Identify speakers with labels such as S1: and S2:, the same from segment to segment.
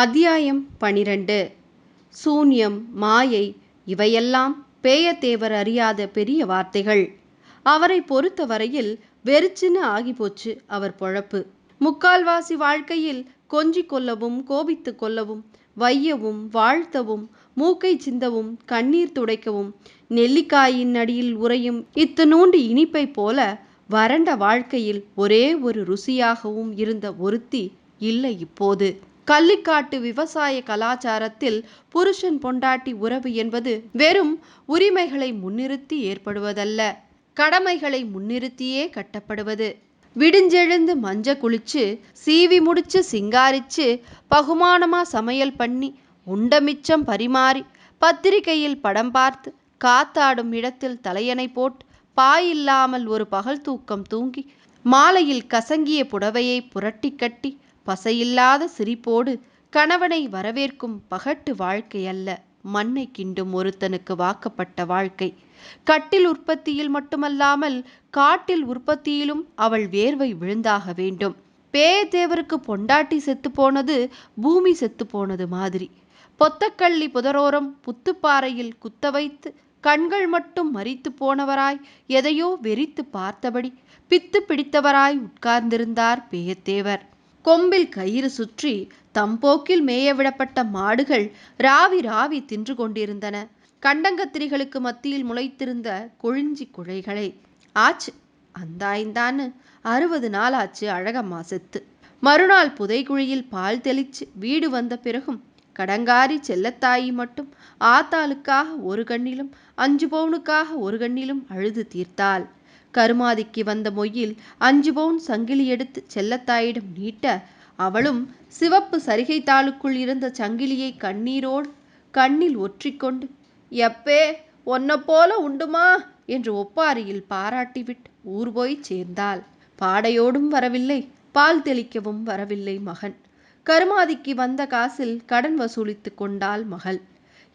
S1: அத்தியாயம் பனிரெண்டு. சூன்யம் மாயை இவையெல்லாம் பேயத்தேவர் அறியாத பெரிய வார்த்தைகள். அவரை பொறுத்தவரையில் வெறிச்சுன்னு ஆகிப்போச்சு அவர் பொழப்பு. முக்கால்வாசி வாழ்க்கையில் கொஞ்சி கொல்லவும் கோபித்து கொல்லவும் வையவும் வாழ்த்தவும் மூக்கை சிந்தவும் கண்ணீர் துடைக்கவும் நெல்லிக்காயின் அடியில் உறையும் இத்தனூண்டு இனிப்பை போல வறண்ட வாழ்க்கையில் ஒரே ஒரு ருசியாகவும் இருந்த ஒருத்தி இல்லை இப்போது. கள்ளிக்காட்டு விவசாய கலாச்சாரத்தில் புருஷன் பொண்டாட்டி உறவு என்பது வெறும் உரிமைகளை முன்னிறுத்தி ஏற்படுவதல்ல கடமைகளை முன்னிறுத்தியே கட்டப்படுவது. விடிஞ்செழுந்து மஞ்ச குளிச்சு சீவி முடிச்சு சிங்காரிச்சு பகுமானமா சமையல் பண்ணி உண்ட மிச்சம் பரிமாறி பத்திரிகையில் படம் பார்த்து காத்தாடும் இடத்தில் தலையணை போட்டு பாயில்லாமல் ஒரு பகல் தூக்கம் தூங்கி மாலையில் கசங்கிய புடவையை புரட்டி கட்டி பசையில்லாத சிரிப்போடு கணவனை வரவேற்கும் பகட்டு வாழ்க்கை அல்ல. மண்ணை கிண்டும் ஒருத்தனுக்கு வாக்கப்பட்ட வாழ்க்கை. கட்டில் உற்பத்தியில் மட்டுமல்லாமல் காட்டில் உற்பத்தியிலும் அவள் வேர்வை விழுந்தாக வேண்டும். பேயத்தேவருக்கு பொண்டாட்டி செத்து போனது பூமி செத்து போனது மாதிரி. பொத்தக்கள்ளி புதரோரம் புத்துப்பாறையில் குத்த வைத்து கண்கள் மட்டும் மறித்து போனவராய் எதையோ வெறித்து பார்த்தபடி பித்து பிடித்தவராய் உட்கார்ந்திருந்தார் பேயத்தேவர். கொம்பில் கயிறு சுற்றி தம்போக்கில் மேய விடப்பட்ட மாடுகள் ராவி ராவி தின்று கொண்டிருந்தன. கண்டங்கத்திரிகளுக்கு மத்தியில் முளைத்திருந்த கொழிஞ்சி குழைகளை ஆச்சு அந்தாய்ந்தான்னு அறுபது நாள் ஆச்சு அழகம்மா செத்து மறுநாள் புதைக்குழியில் பால் தெளிச்சு வீடு வந்த பிறகும் கடங்காரி செல்லத்தாயி மட்டும் ஆத்தாளுக்காக ஒரு கண்ணிலும் அஞ்சு பவுனுக்காக ஒரு கண்ணிலும் அழுது தீர்த்தாள். கருமாதிக்கு வந்த மொய்யில் அஞ்சு பவுன் சங்கிலி எடுத்து செல்லத்தாயிடம் நீட்ட அவளும் சிவப்பு சரிகை தாளுக்குள் இருந்த சங்கிலியை கண்ணீரோடு கண்ணில் ஒற்றிக்கொண்டு எப்பே ஒன்ன போல உண்டுமா என்று ஒப்பாரியில் பாராட்டிவிட்டு ஊர் போய் சேர்ந்தாள். பாடையோடும் வரவில்லை பால் தெளிக்கவும் வரவில்லை மகன். கருமாதிக்கு வந்த காசில் கடன் வசூலித்து கொண்டாள் மகள்.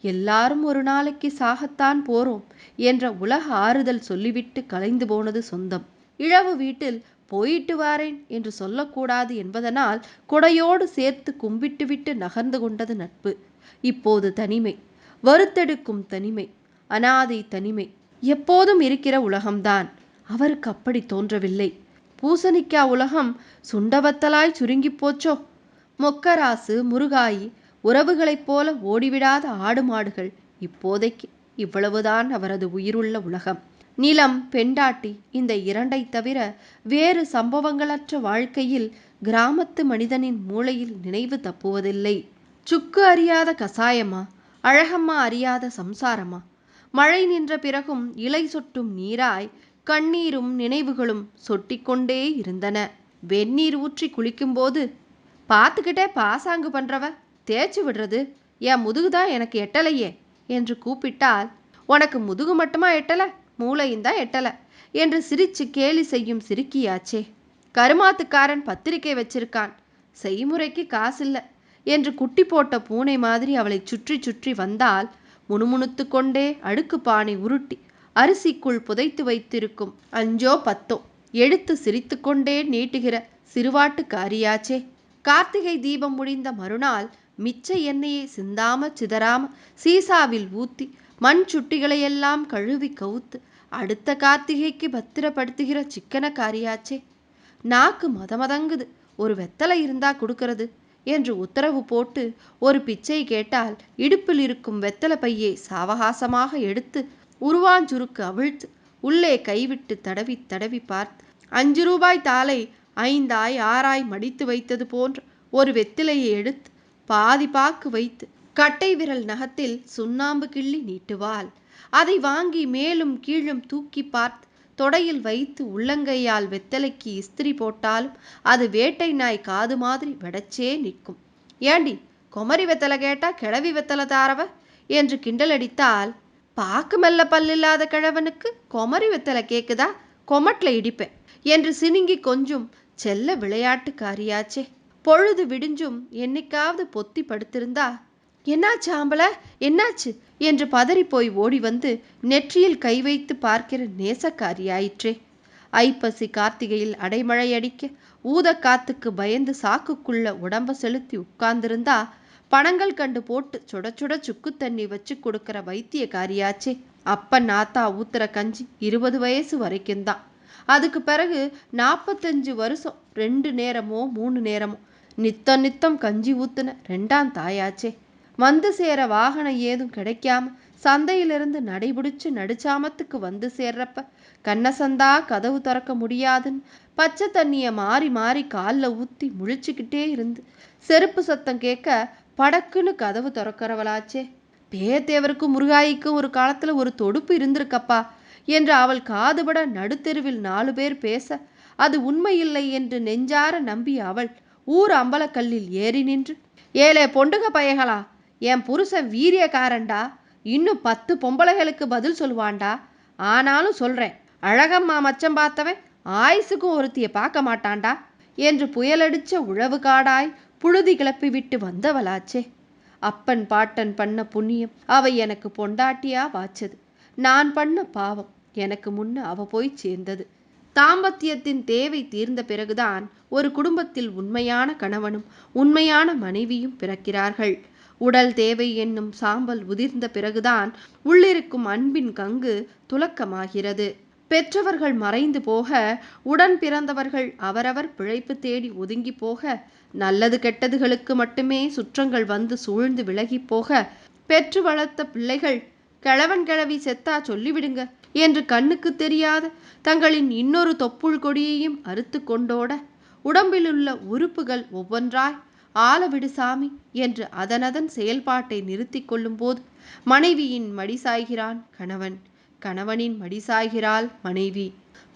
S1: எல்லாரும் ஒரு நாளைக்கு சாகத்தான் போறோம் என்ற உலக ஆறுதல் சொல்லிவிட்டு கலைந்து போனது சொந்தம். இழவு வீட்டில் போயிட்டு வாரேன் என்று சொல்லக்கூடாது என்பதனால் குடையோடு சேர்த்து கும்பிட்டுவிட்டு நகர்ந்து கொண்டது நட்பு. இப்போது தனிமை வருத்தெடுக்கும் தனிமை அனாதை தனிமை எப்போதும் இருக்கிற உலகம்தான். அவருக்கு அப்படி தோன்றவில்லை. பூசணிக்கா உலகம் சுண்டவத்தலாய் சுருங்கி போச்சோ? மொக்கராசு முருகாயி உறவுகளைப் போல ஓடிவிடாத ஆடு மாடுகள் இப்போதைக்கு இவ்வளவுதான் அவரது உயிருள்ள உலகம். நிலம் பெண்டாட்டி இந்த இரண்டை தவிர வேறு சம்பவங்களற்ற வாழ்க்கையில் கிராமத்து மனிதனின் மூளையில் நினைவு தப்புவதில்லை. சுக்கு அறியாத கசாயமா? அழகம்மா அறியாத சம்சாரமா? மழை நின்ற பிறகும் இலை சொட்டும் நீராய் கண்ணீரும் நினைவுகளும் சொட்டிக்கொண்டே இருந்தன. வெந்நீர் ஊற்றி குளிக்கும்போது பார்த்துக்கிட்டே பாசாங்கு பண்றவ தேய்ச்சி விடுறது? என் முதுகு தான் எனக்கு எட்டலையே என்று கூப்பிட்டால் உனக்கு முதுகு மட்டுமா எட்டல? மூளையும் தான் எட்டல? என்று சிரிச்சு கேலி செய்யும் சிரிக்கியாச்சே. கருமாத்துக்காரன் பத்திரிக்கை வச்சிருக்கான். செய்முறைக்கு காசில்ல என்று குட்டி போட்ட பூனை மாதிரி அவளை சுற்றி சுற்றி வந்தால் முணுமுணுத்து கொண்டே அடுக்கு பானை உருட்டி அரிசிக்குள் புதைத்து வைத்திருக்கும் அஞ்சோ பத்தோ எடுத்து சிரித்துக்கொண்டே நீட்டுகிற சிறுவாட்டுக்காரியாச்சே. கார்த்திகை தீபம் முடிந்த மறுநாள் மிச்ச எண்ணெயை சிந்தாம சிதறாம சீசாவில் ஊத்தி மண் சுட்டிகளையெல்லாம் கழுவி கவுத்து அடுத்த கார்த்திகைக்கு பத்திரப்படுத்துகிற சிக்கனக்காரியாச்சே. நாக்கு மதமதங்குது. ஒரு வெத்தலை இருந்தா கொடுக்கறது என்று உத்தரவு போட்டு ஒரு பிச்சை கேட்டால் இடுப்பில் இருக்கும் வெத்தலை பையை சாவகாசமாக எடுத்து உருவாஞ்சுருக்கு அவிழ்த்து உள்ளே கைவிட்டு தடவி தடவி பார்த்து அஞ்சு ரூபாய் தாளை ஐந்தாய் ஆறாய் மடித்து வைத்தது போன்ற ஒரு வெத்திலையை எடுத்து பாதி பாக்கு வைத்து கட்டை விரல் நகத்தில் சுண்ணாம்பு கிள்ளி நீட்டுவாள். அதை வாங்கி மேலும் கீழும் தூக்கி பார்த்து தொடையில் வைத்து உள்ளங்கையால் வெத்தலைக்கு இஸ்திரி போட்டாலும் அது வேட்டை நாய் காது மாதிரி வெடச்சே நிற்கும். ஏண்டி குமரி வெத்தலை கேட்டா கிழவி வெத்தலை தாரவ? என்று கிண்டலடித்தால் பாக்கு மெல்ல பல்லில்லாத கிழவனுக்கு குமரி வெத்தலை கேக்குதா? கொமட்டில் இடிப்பேன் என்று சினுங்கி கொஞ்சம் செல்ல விளையாட்டுக்காரியாச்சே. பொழுது விடிஞ்சும் என்னைக்காவது பொத்தி படுத்திருந்தா என்னாச்சு ஆம்பள? என்னாச்சு? என்று பதறிப்போய் ஓடி வந்து நெற்றியில் கை வைத்து பார்க்கிற நேசக்காரியாயிற்றே. ஐப்பசி கார்த்திகையில் அடைமழை அடிக்க ஊத காத்துக்கு பயந்து சாக்குக்குள்ள உடம்ப செலுத்தி உட்கார்ந்திருந்தா பணங்கள் கண்டு போட்டு சுட சுட சுக்கு தண்ணி வச்சு கொடுக்கிற வைத்தியக்காரியாச்சே. அப்ப நாத்தா ஊத்துற கஞ்சி இருபது வயசு வரைக்கும் தான் அதுக்கு பிறகு நாற்பத்தஞ்சு வருஷம் ரெண்டு நேரமோ மூணு நேரமோ நித்தம் நித்தம் கஞ்சி ஊத்துன ரெண்டாம் தாயாச்சே. வந்து சேர வாகனம் ஏதும் கிடைக்காம சந்தையிலிருந்து நடைபிடிச்சு நடுச்சாமத்துக்கு வந்து சேர்றப்ப கண்ணசந்தா கதவு திறக்க முடியாதுன்னு பச்சை தண்ணிய மாறி மாறி காலில் ஊற்றி முழிச்சுக்கிட்டே இருந்து செருப்பு சத்தம் கேட்க படக்குன்னு கதவு திறக்கிறவளாச்சே. பேத்தேவருக்கும் முருகாய்க்கும் ஒரு காலத்துல ஒரு தொடுப்பு இருந்திருக்கப்பா என்று அவள் காதுபட நடுத்தெருவில் நாலு பேர் பேச அது உண்மையில்லை என்று நெஞ்சார நம்பி அவள் ஊர் அம்பலக்கல்லில் ஏறி நின்று ஏலே பொண்டுக பயகளா என் புருஷன் வீரியக்காரன்டா இன்னும் பத்து பொம்பளைகளுக்கு பதில் சொல்லுவான்டா. ஆனாலும் சொல்கிறேன் அழகம்மா மச்சம் பார்த்தவன் ஆயுசுக்கும் ஒருத்தியை பார்க்க மாட்டான்டா என்று புயலடிச்ச உழவு காடாய் புழுதி கிளப்பி விட்டு வந்தவளாச்சே. அப்பன் பாட்டன் பண்ண புண்ணியம் அவ எனக்கு பொண்டாட்டியா வாச்சது நான் பண்ண பாவம் எனக்கு முன்ன அவ போய் சேர்ந்தது. தாம்பத்தியத்தின் தேவை தீர்ந்த பிறகுதான் ஒரு குடும்பத்தில் உண்மையான கணவனும் உண்மையான மனைவியும் பிறக்கிறார்கள். உடல் தேவை என்னும் சாம்பல் உதிர்ந்த பிறகுதான் உள்ளிருக்கும் அன்பின் கங்கு துலக்கமாகிறது. பெற்றவர்கள் மறைந்து போக உடன் பிறந்தவர்கள் அவரவர் பிழைப்பு தேடி ஒதுங்கி போக நல்லது கெட்டதுகளுக்கு மட்டுமே சுற்றங்கள் வந்து சூழ்ந்து விலகி போக பெற்று வளர்த்த பிள்ளைகள் கிழவன் கிழவி செத்தா சொல்லிவிடுங்க என்று கண்ணுக்கு தெரியாத தங்களின் இன்னொரு தொப்புள் கொடியையும் அறுத்து கொண்டோட உடம்பிலுள்ள உறுப்புகள் ஒவ்வொன்றாய் ஆலவிடு சாமி என்று அதனதன் செயல்பாட்டை நிறுத்தி கொள்ளும்போது மனைவியின் மடிசாய்கிறான் கணவன். கணவனின் மடிசாய்கிறாள் மனைவி.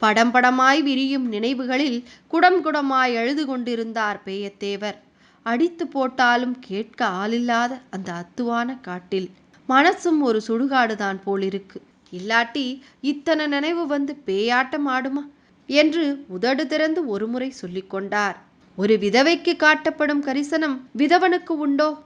S1: படம் படமாய் விரியும் நினைவுகளில் குடம் குடமாய் அழுது கொண்டிருந்தார் பேயத்தேவர். அடித்து போட்டாலும் கேட்க ஆளில்லாத அந்த அத்துவான காட்டில் மனசும் ஒரு சுடுகாடுதான் போலிருக்கு இல்லாட்டி இத்தனை நினைவு வந்து பேயாட்டம் ஆடுமா? என்று உதடு திறந்து ஒருமுறை சொல்லிக் கொண்டார். ஒரு விதவைக்கு காட்டப்படும் கரிசனம் விதவனுக்கு உண்டோ?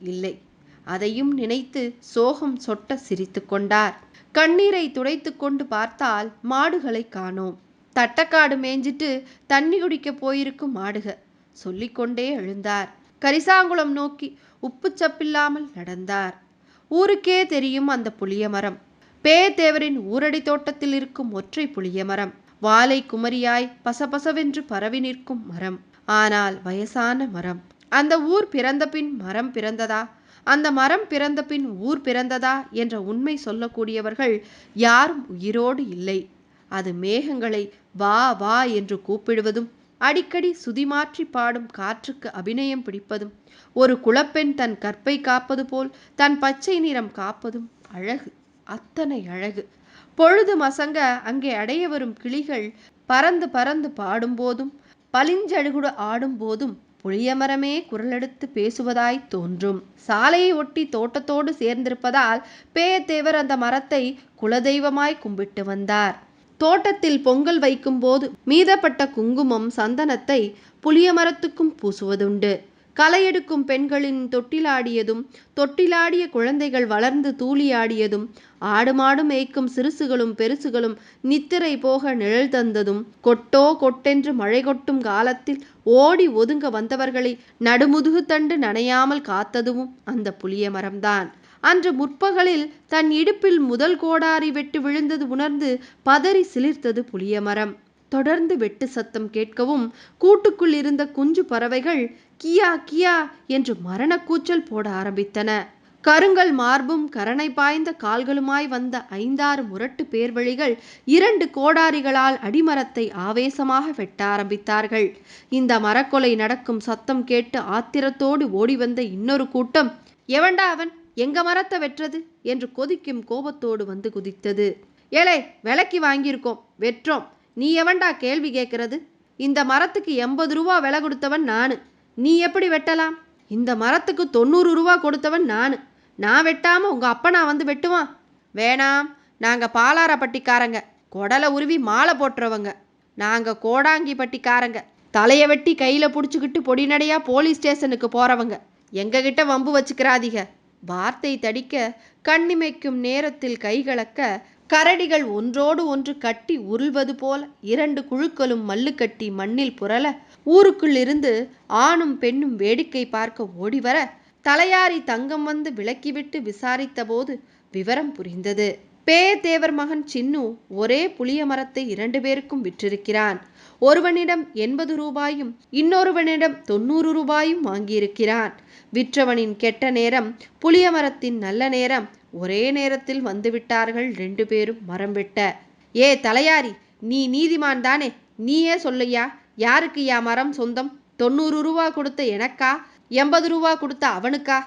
S1: இல்லை. அதையும் நினைத்து சோகம் சொட்ட சிரித்து கொண்டார். கண்ணீரை துடைத்து கொண்டு பார்த்தால் மாடுகளை காணோம். தட்டக்காடு மேய்ஞ்சிட்டு தண்ணி குடிக்க போயிருக்கும் மாடுக சொல்லிக்கொண்டே எழுந்தார். கரிசாங்குளம் நோக்கி உப்புச்சப்பில்லாமல் நடந்தார். ஊருக்கே தெரியும் அந்த புளிய மரம் பேத்தேவரின் ஊரடி தோட்டத்தில் இருக்கும் ஒற்றை புளிய மரம் வாலை குமரியாய் பசபசவென்று பரவி நிற்கும் மரம். ஆனால் வயசான மரம். அந்த ஊர் பிறந்த பின் மரம் பிறந்ததா? அந்த மரம் பிறந்த பின் ஊர் பிறந்ததா? என்ற உண்மை சொல்லக்கூடியவர்கள் யாரும் உயிரோடு இல்லை. அது மேகங்களை வா வா என்று கூப்பிடுவதும் அடிக்கடி சுதிமாற்றி பாடும் காற்றுக்கு அபிநயம் பிடிப்பதும் ஒரு குலப்பெண் தன் கற்பை காப்பது போல் தன் பச்சை நிறம் காப்பதும் அழகு அத்தனை அழகு. பொழுது மசங்க அங்கே அடைய வரும் கிளிகள் பறந்து பறந்து பாடும்போதும் பளிஞ்சழுகுடு ஆடும்போதும் புளியமரமே குரலெடுத்து பேசுவதாய் தோன்றும். சாலையை ஒட்டி தோட்டத்தோடு சேர்ந்திருப்பதால் பேயத்தேவர் அந்த மரத்தை குலதெய்வமாய் கும்பிட்டு வந்தார். தோட்டத்தில் பொங்கல் வைக்கும்போது மீதப்பட்ட குங்குமம் சந்தனத்தை புளிய மரத்துக்கும் பூசுவதுண்டு. களையெடுக்கும் பெண்களின் தொட்டிலாடியதும் தொட்டிலாடிய குழந்தைகள் வளர்ந்து தூளியாடியதும் ஆடு மாடு மேய்க்கும் சிறுசுகளும் பெருசுகளும் நித்திரை போக நிழல் தந்ததும் கொட்டோ கொட்டென்று மழை கொட்டும் காலத்தில் ஓடி ஒதுங்க வந்தவர்களை நடுமுதுகு தண்டு நனையாமல் காத்ததும் அந்த புளிய மரம்தான் அன்று முற்பகலில் தன் இடுப்பில் முதல் கோடாரி வெட்டு விழுந்தது உணர்ந்து பதறி சிலிர்த்தது புளிய மரம். தொடர்ந்து வெட்டு சத்தம் கேட்கவும் கூட்டுக்குள் இருந்த குஞ்சு பறவைகள் கியா கியா என்று மரணக்கூச்சல் போட ஆரம்பித்தன. கருங்கல் மார்பும் கரணை பாய்ந்த கால்களுமாய் வந்த ஐந்தாறு முரட்டு பேர்வழிகள் இரண்டு கோடாரிகளால் அடிமரத்தை ஆவேசமாக வெட்ட ஆரம்பித்தார்கள். இந்த மரக்கொலை நடக்கும் சத்தம் கேட்டு ஆத்திரத்தோடு ஓடி வந்த இன்னொரு கூட்டம் எவன்டா அவன்? எங்க மரத்தை வெட்டுறது? என்று கொதிக்கும் கோபத்தோடு வந்து குதித்தது. ஏலே விலைக்கு வாங்கியிருக்கோம். வெற்றோம். நீ எவன்டா கேள்வி கேட்கறது? இந்த மரத்துக்கு எண்பது ரூபா விலை கொடுத்தவன் நான். நீ எப்படி வெட்டலாம்? இந்த மரத்துக்கு தொண்ணூறு ரூபா கொடுத்தவன் நான். நான் வெட்டாம உங்க அப்பனா வந்து வெட்டுவான். வேணாம். நாங்க பாலாரப்பட்டிக்காரங்க. கொடலை உருவி மாலை போட்டுறவங்க. நாங்க கோடாங்கி பட்டிக்காரங்க தலையை வெட்டி கையில புடிச்சுக்கிட்டு பொடிநடையா போலீஸ் ஸ்டேஷனுக்கு போறவங்க. எங்ககிட்ட வம்பு வச்சுக்கிறாதீங்க. வார்த்தை தடிக்க கண்ணிமைக்கும் நேரத்தில் கைகலக்க கரடிகள் ஒன்றோடு ஒன்று கட்டி உருள்வது போல இரண்டு குழுக்களும் மல்லு கட்டி மண்ணில் புரள ஊருக்குள் இருந்து ஆணும் பெண்ணும் வேடிக்கை பார்க்க ஓடிவர தலையாரி தங்கம் வந்து விலக்கிவிட்டு விசாரித்தபோது விவரம் புரிந்தது. பேயத்தேவர் மகன் சின்னு ஒரே புளிய மரத்தை இரண்டு பேருக்கும் விற்றிருக்கிறான். ஒருவனிடம் எண்பது ரூபாயும் இன்னொருவனிடம் தொண்ணூறு ரூபாயும் வாங்கியிருக்கிறான். விற்றவனின் கெட்ட நேரம் புளிய மரத்தின் நல்ல நேரம் ஒரே நேரத்தில் வந்துவிட்டார்கள் ரெண்டு பேரும் மரம் வெட்ட. ஏ தலையாரி நீ நீதிமான் தானே? நீயே சொல்லையா யாருக்கு யா மரம் சொந்தம்? தொண்ணூறு ரூபா கொடுத்த எனக்கா? எண்பது ரூபா கொடுத்த அவனுக்கா?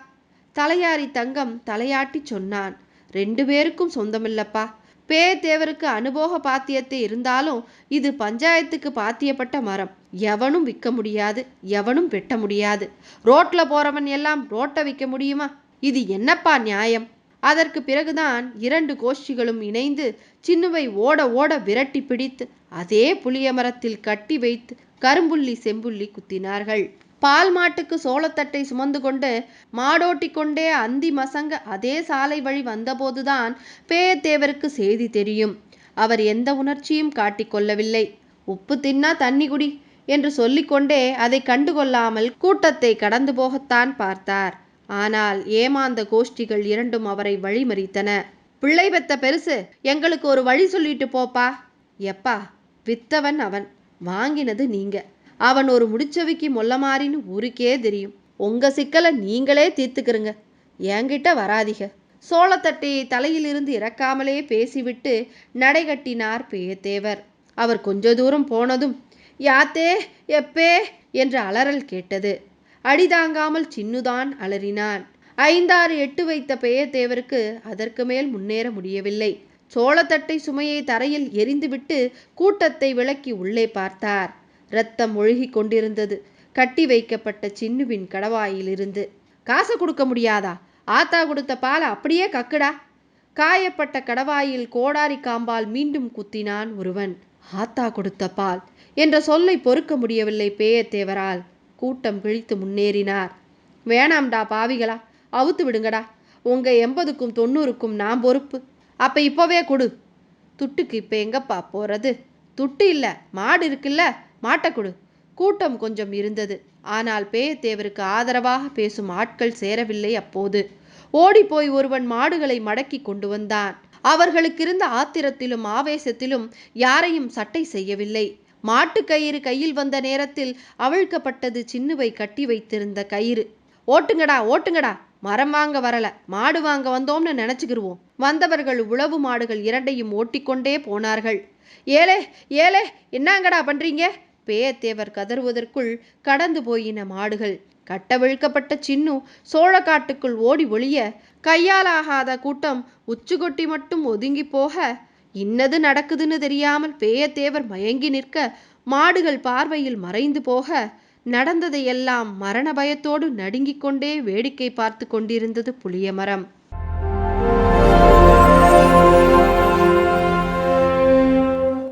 S1: தலையாரி தங்கம் தலையாட்டி சொன்னான். ரெண்டு பேருக்கும் சொந்தமில்லப்பா. பேத்தேவருக்கு அனுபோக பாத்தியத்தை இருந்தாலும் இது பஞ்சாயத்துக்கு பாத்தியப்பட்ட மரம். எவனும் விற்க முடியாது எவனும் வெட்ட முடியாது. ரோட்ல போறவன் எல்லாம் ரோட்டை விற்க முடியுமா? இது என்னப்பா நியாயம்? அதற்கு பிறகுதான் இரண்டு கோஷ்டிகளும் இணைந்து சின்னுவை ஓட ஓட விரட்டி பிடித்து அதே புளிய மரத்தில் கட்டி வைத்து கரும்புள்ளி செம்புள்ளி குத்தினார்கள். பால் மாட்டுக்கு சோளத்தட்டை சுமந்து கொண்டு மாடோட்டிக்கொண்டே அந்தி மசங்க அதே சாலை வழி வந்தபோதுதான் பேயத்தேவருக்கு செய்தி தெரியும். அவர் எந்த உணர்ச்சியும் காட்டிக்கொள்ளவில்லை உப்பு தின்னா தண்ணி குடி என்று சொல்லிக்கொண்டே அதை கண்டுகொள்ளாமல் கூட்டத்தை கடந்து போகத்தான் பார்த்தார். ஆனால் ஏமாந்த கோஷ்டிகள் இரண்டும் அவரை வழிமறித்தன. பிள்ளை பெத்த பெருசு எங்களுக்கு ஒரு வழி சொல்லிட்டு போப்பா. எப்பா வித்தவன் அவன். வாங்கினது நீங்கள் அவன் ஒரு முடிச்சவிக்கு மொல்லமாறின்னு ஊருக்கே தெரியும். உங்க சிக்கலை நீங்களே தீர்த்துக்கிறங்க. என்கிட்ட வராதிக சோளத்தட்டையை தலையிலிருந்து இறக்காமலே பேசிவிட்டு நடைகட்டினார் பேயத்தேவர். அவர் கொஞ்ச தூரம் போனதும் யாத்தே எப்பே? என்ற அலறல் கேட்டது. அடிதாங்காமல் சின்னுதான் அலறினான். ஐந்தாறு எட்டு வைத்த பேயத்தேவருக்கு அதற்கு மேல் முன்னேற முடியவில்லை. சோளத்தட்டை சுமையை தரையில் எரிந்துவிட்டு கூட்டத்தை விளக்கி உள்ளே பார்த்தார். ரத்தம் ஒழுகி கொண்டிருந்தது. கட்டி வைக்கப்பட்ட சின்னுவின் கடவாயிலிருந்து காசை கொடுக்க முடியாதா? ஆத்தா கொடுத்த பாலை அப்படியே கக்குடா. காயப்பட்ட கடவாயில் கோடாரி காம்பால் மீண்டும் குத்தினான் ஒருவன். ஆத்தா கொடுத்த பால் என்ற சொல்லை பொறுக்க முடியவில்லை பேயத்தேவரால். கூட்டம் கிழித்து முன்னேறினார். வேணாம்டா பாவிகளா அவுத்து விடுங்கடா. உங்க எண்பதுக்கும் தொண்ணூறுக்கும் நான் பொறுப்பு. அப்ப இப்போவே கொடு. துட்டுக்கு இப்ப எங்கப்பா போறது? துட்டு இல்ல மாடு இருக்குல்ல. மாட்டக்குடு. கூட்டம் கொஞ்சம் இருந்தது. ஆனால் பேயத்தேவருக்கு ஆதரவாக பேசும் ஆட்கள் சேரவில்லை அப்போது. ஓடிப்போய் ஒருவன் மாடுகளை மடக்கி கொண்டு வந்தான். அவர்களுக்கிருந்த ஆத்திரத்திலும் ஆவேசத்திலும் யாரையும் சட்டை செய்யவில்லை. மாட்டுக்கயிறு கையில் வந்த நேரத்தில் அவிழ்க்கப்பட்டது சின்னுவை கட்டி வைத்திருந்த கயிறு. ஓட்டுங்கடா ஓட்டுங்கடா மரம் வாங்க வரல மாடு வாங்க வந்தோம்னு நினைச்சுக்கிருவோம் வந்தவர்கள் உழவு மாடுகள் இரண்டையும் ஓட்டிக்கொண்டே போனார்கள். ஏலே ஏலே என்னங்கடா பண்றீங்க? பேயத்தேவர் கதறுவதற்குள் கடந்து போயின மாடுகள். கட்டவிழ்க்கப்பட்ட சின்னு சோழக்காட்டுக்குள் ஓடி ஒளிய கையாலாகாத கூட்டம் உச்சுகொட்டி மட்டும் ஒதுங்கி போக இன்னது நடக்குதுன்னு தெரியாமல் பேயத்தேவர் மயங்கி நிற்க மாடுகள் பார்வையில் மறைந்து போக நடந்ததையெல்லாம் மரண பயத்தோடு நடுங்கிக் கொண்டே வேடிக்கை பார்த்து கொண்டிருந்தது புளியமரம்.